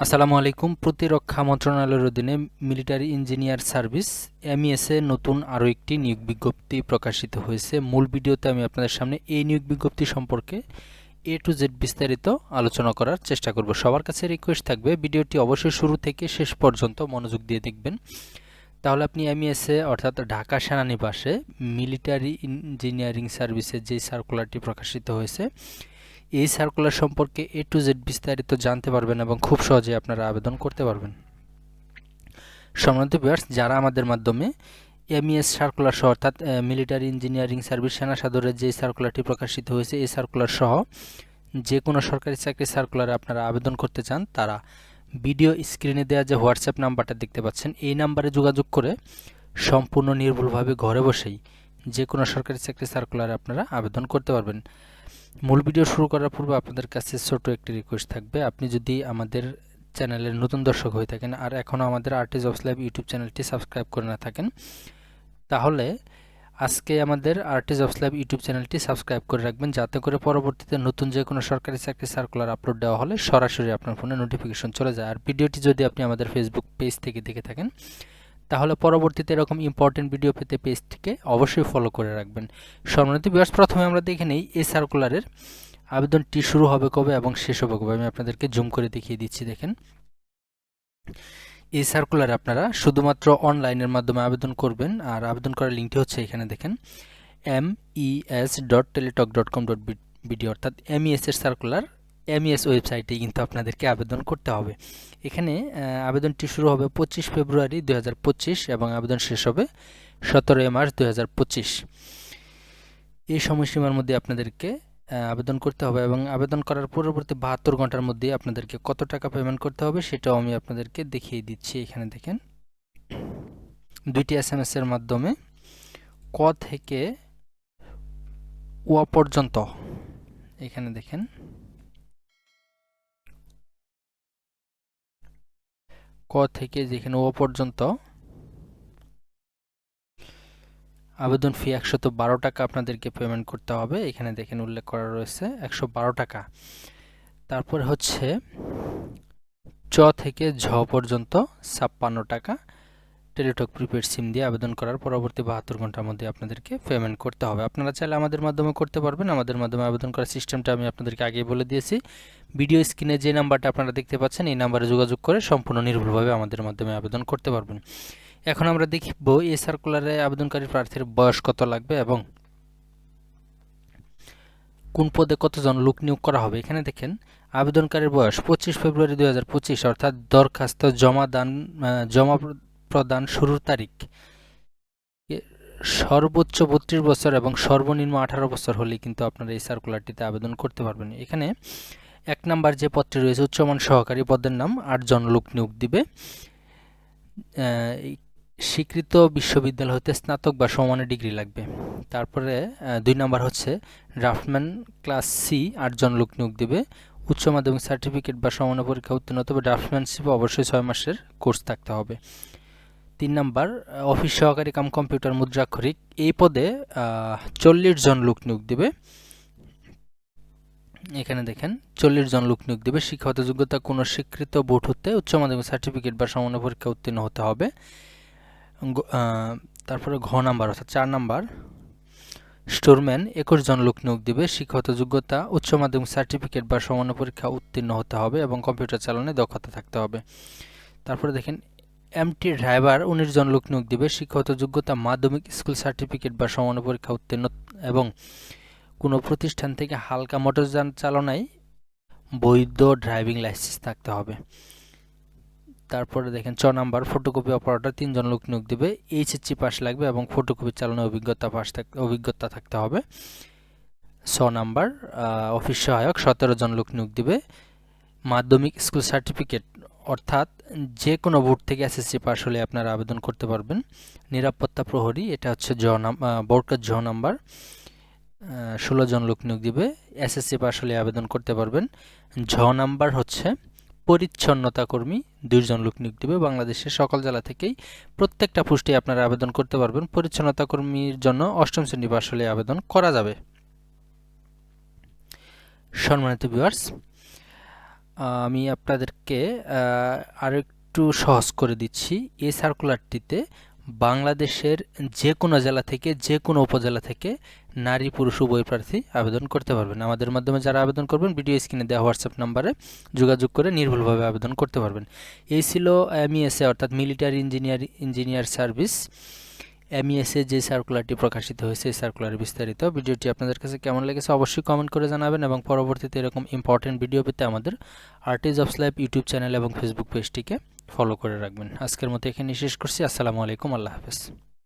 আসসালামু আলাইকুম। প্রতিরক্ষা মন্ত্রণালয়ের অধীনে মিলিটারি ইঞ্জিনিয়ার সার্ভিস এমইএসএ নতুন আরও একটি নিয়োগ বিজ্ঞপ্তি প্রকাশিত হয়েছে। মূল ভিডিওতে আমি আপনাদের সামনে এই নিয়োগ বিজ্ঞপ্তি সম্পর্কে এ টু জেড বিস্তারিত আলোচনা করার চেষ্টা করব। সবার কাছে রিকোয়েস্ট থাকবে, ভিডিওটি অবশ্যই শুরু থেকে শেষ পর্যন্ত মনোযোগ দিয়ে দেখবেন। তাহলে আপনি এমইএসএ অর্থাৎ ঢাকা সেনানিবাসে মিলিটারি ইঞ্জিনিয়ারিং সার্ভিসের যে সার্কুলারটি প্রকাশিত হয়েছে এই সার্কুলার সম্পর্কে এ টু জেড বিস্তারিত জানতে পারবেন এবং খুব সহজে আপনারা আবেদন করতে পারবেন। সম্মানিত ভিউয়ার্স যারা আমাদের মাধ্যমে এমইএস সার্কুলার সহ অর্থাৎ মিলিটারি ইঞ্জিনিয়ারিং সার্ভিস সেনা সাদরের যে সার্কুলারটি প্রকাশিত হয়েছে, এই সার্কুলার সহ যে কোনো সরকারি চাকরি সার্কুলারে আপনারা আবেদন করতে চান, তারা ভিডিও স্ক্রিনে দেওয়া যে হোয়াটসঅ্যাপ নাম্বারটা দেখতে পাচ্ছেন, এই নাম্বারে যোগাযোগ করে সম্পূর্ণ নির্ভুলভাবে ঘরে বসেই যে কোনো সরকারি চাকরি সার্কুলারে আপনারা আবেদন করতে পারবেন। মূল ভিডিও শুরু করার পূর্বে আপনাদের কাছে ছোট একটি রিকোয়েস্ট থাকবে। আপনি যদি আমাদের চ্যানেলের নতুন দর্শক হয়ে থাকেন আর এখনও আমাদের আর্টিস অফ লাইভ ইউটিউব চ্যানেলটি সাবস্ক্রাইব করে না থাকেন, তাহলে আজকে আমাদের আর্টিস অফ লাইভ ইউটিউব চ্যানেলটি সাবস্ক্রাইব করে রাখবেন। যাতে করে পরবর্তীতে নতুন যে কোনো সরকারি চাকরি সার্কুলার আপলোড দেওয়া হলে সরাসরি আপনার ফোনে নোটিফিকেশন চলে যায়। আর ভিডিওটি যদি আপনি আমাদের ফেসবুক পেজ থেকে দেখে থাকেন তাহলে পরবর্তীতে এরকম ইম্পর্টেন্ট ভিডিও পেতে পেজটিকে অবশ্যই ফলো করে রাখবেন। সম্মানিত বিভাস প্রথমে আমরা দেখে নেই এই সার্কুলারের আবেদনটি শুরু হবে কবে এবং শেষ হবে কবে? আমি আপনাদেরকে জুম করে দেখিয়ে দিচ্ছি, দেখেন। এই সার্কুলারে আপনারা শুধুমাত্র অনলাইনের মাধ্যমে আবেদন করবেন আর আবেদন করার লিঙ্কটি হচ্ছে এখানে, দেখেন। M E S dot Teletalk dot com dot BD অর্থাৎ এমইএস এর সার্কুলার এমইএস ওয়েবসাইটে কিন্তু আপনাদেরকে আবেদন করতে হবে। এখানে আবেদনটি শুরু হবে পঁচিশ ফেব্রুয়ারি দু হাজার পঁচিশ এবং আবেদন শেষ হবে সতেরোই মার্চ দু হাজার পঁচিশ। এই সময়সীমার মধ্যে আপনাদেরকে আবেদন করতে হবে এবং আবেদন করার পরবর্তী বাহাত্তর ঘণ্টার মধ্যে আপনাদেরকে কত টাকা পেমেন্ট করতে হবে সেটাও আমি আপনাদেরকে দেখিয়ে দিচ্ছি এখানে দেখেন। দুইটি এস এম এর মাধ্যমে ক থেকে ওয়া পর্যন্ত, এখানে দেখেন। ক থেকে যেখানে ও পর্যন্ত। আবেদন ফি একশত বারো টাকা আপনাদেরকে পেমেন্ট করতে হবে। এখানে দেখেন উল্লেখ করা রয়েছে একশো বারো টাকা। তারপর হচ্ছে চ থেকে ঝ পর্যন্ত ছাপ্পান্ন টাকা। টেলিটক প্রিপেড সিম দিয়ে আবেদন করার পরবর্তী বাহাত্তর ঘণ্টার মধ্যে আপনাদেরকে পেমেন্ট করতে হবে। আপনারা চাইলে আমাদের মাধ্যমে করতে পারবেন। আমাদের মাধ্যমে আবেদন করার সিস্টেমটা আমি আপনাদেরকে আগেই বলে দিয়েছি। ভিডিও স্ক্রিনে যে নাম্বারটা আপনারা দেখতে পাচ্ছেন, এই নাম্বারে যোগাযোগ করে সম্পূর্ণ নির্ভুলভাবে আমাদের মাধ্যমে আবেদন করতে পারবেন। এখন আমরা দেখব এই সার্কুলারে আবেদনকারী প্রার্থীর বয়স কত লাগবে এবং কোন পদে কতজন লোক নিয়োগ করা হবে। এখানে দেখেন, আবেদনকারীর বয়স পঁচিশ ফেব্রুয়ারি দু হাজার পঁচিশ, অর্থাৎ দরখাস্ত জমা দান জমা প্রদান শুরুর তারিখ। সর্বোচ্চ বত্রিশ বছর এবং সর্বনিম্ন আঠারো বছর হলে কিন্তু আপনারা এই সার্কুলারটিতে আবেদন করতে পারবেন। এখানে এক নাম্বার যে পদটি রয়েছে, উচ্চমান সহকারী পদের নাম, আটজন লোক নিয়োগ দিবে। স্বীকৃত বিশ্ববিদ্যালয় হতে স্নাতক বা সমানের ডিগ্রি লাগবে। তারপরে দুই নাম্বার হচ্ছে ড্রাফটম্যান ক্লাস সি, আটজন লোক নিয়োগ দেবে। উচ্চ মাধ্যমিক সার্টিফিকেট বা সমান পরীক্ষা উত্তীর্ণ তবে ড্রাফটম্যানশিপ অবশ্যই ছয় মাসের কোর্স থাকতে হবে। তিন নাম্বার অফিস সহকারী কাম কম্পিউটার মুদ্রাক্ষরিক। এই পদে চল্লিশ জন লোক নিয়োগ দেবে। এখানে দেখেন, চল্লিশ জন লোক নিয়োগ দেবে। শিক্ষাগত যোগ্যতা কোনো স্বীকৃত বোর্ড হতে উচ্চ মাধ্যমিক সার্টিফিকেট বা সমান পরীক্ষা উত্তীর্ণ হতে হবে। তারপরে ঘ নাম্বার, অর্থাৎ চার নাম্বার। স্টোরম্যান, একুশ জন লোক নিয়োগ দেবে। শিক্ষাগত যোগ্যতা, উচ্চ মাধ্যমিক সার্টিফিকেট বা সমান পরীক্ষা উত্তীর্ণ হতে হবে এবং কম্পিউটার চালনে দক্ষতা থাকতে হবে। তারপরে দেখেন এমটি ড্রাইভার উনিশ জন লোক নিয়োগ দেবে। শিক্ষাগত যোগ্যতা, মাধ্যমিক, স্কুল সার্টিফিকেট বা সমান পরীক্ষা উত্তীর্ণ এবং কোনো প্রতিষ্ঠান থেকে হালকা মোটরযান চালনায় বৈধ ড্রাইভিং লাইসেন্স থাকতে হবে। তারপরে দেখেন, ছ নাম্বার ফটোকপি অপারেটর তিনজন লোক নিয়োগ দেবে। এইচএসসি পাস লাগবে এবং ফটোকপি চালানোর অভিজ্ঞতা পাস অভিজ্ঞতা থাকতে হবে। ছ নাম্বার অফিস সহায়ক, সতেরো জন লোক নিয়োগ দেবে। মাধ্যমিক, স্কুল সার্টিফিকেট অর্থাৎ যে কোনো বোর্ড থেকে এসএসসি পাস হলে আপনারা আবেদন করতে পারবেন। নিরাপত্তা প্রহরী, এটা হচ্ছে জ বোর্ডের জ নাম্বার। ষোলো জন লোক নিয়োগ দিবে এসএসসি পাস হলে আবেদন করতে পারবেন। ঝ নাম্বার হচ্ছে পরিচ্ছন্নতা কর্মী দুইজন লোক নিয়োগ দেবে। বাংলাদেশের সকল জেলা থেকেই প্রত্যেকটা পুষ্টি আপনারা আবেদন করতে পারবেন। পরিচ্ছন্নতা কর্মীর জন্য অষ্টম শ্রেণি পাশ হলে আবেদন করা যাবে। সম্মানিত ভিউয়ার্স আমি আপনাদেরকে আরেকটু সহজ করে দিচ্ছি। এই সার্কুলারটিতে বাংলাদেশের যে কোনো জেলা থেকে যে কোনো উপজেলা থেকে নারী, পুরুষ, উভয় প্রার্থী আবেদন করতে পারবেন। আমাদের মাধ্যমে যারা আবেদন করবেন, ভিডিও স্ক্রিনে দেওয়া হোয়াটসঅ্যাপ নাম্বারে যোগাযোগ করে নির্ভুলভাবে আবেদন করতে পারবেন। এই ছিল এমইএসএ অর্থাৎ মিলিটারি ইঞ্জিনিয়ার ইঞ্জিনিয়ার সার্ভিস এমইএসএ যে সার্কুলারটি প্রকাশিত হয়েছে, এই সার্কুলারে বিস্তারিত ভিডিওটি আপনাদের কাছে কেমন লেগেছে অবশ্যই কমেন্ট করে জানাবেন এবং পরবর্তীতে এরকম ইম্পর্টেন্ট ভিডিও পেতে আমাদের artis of life YouTube channel এবং ফেসবুক পেজটিকে ফলো করে রাখবেন। আজকের মতো এখানে শেষ করছি। আসসালামু আলাইকুম। আল্লাহ হাফেজ।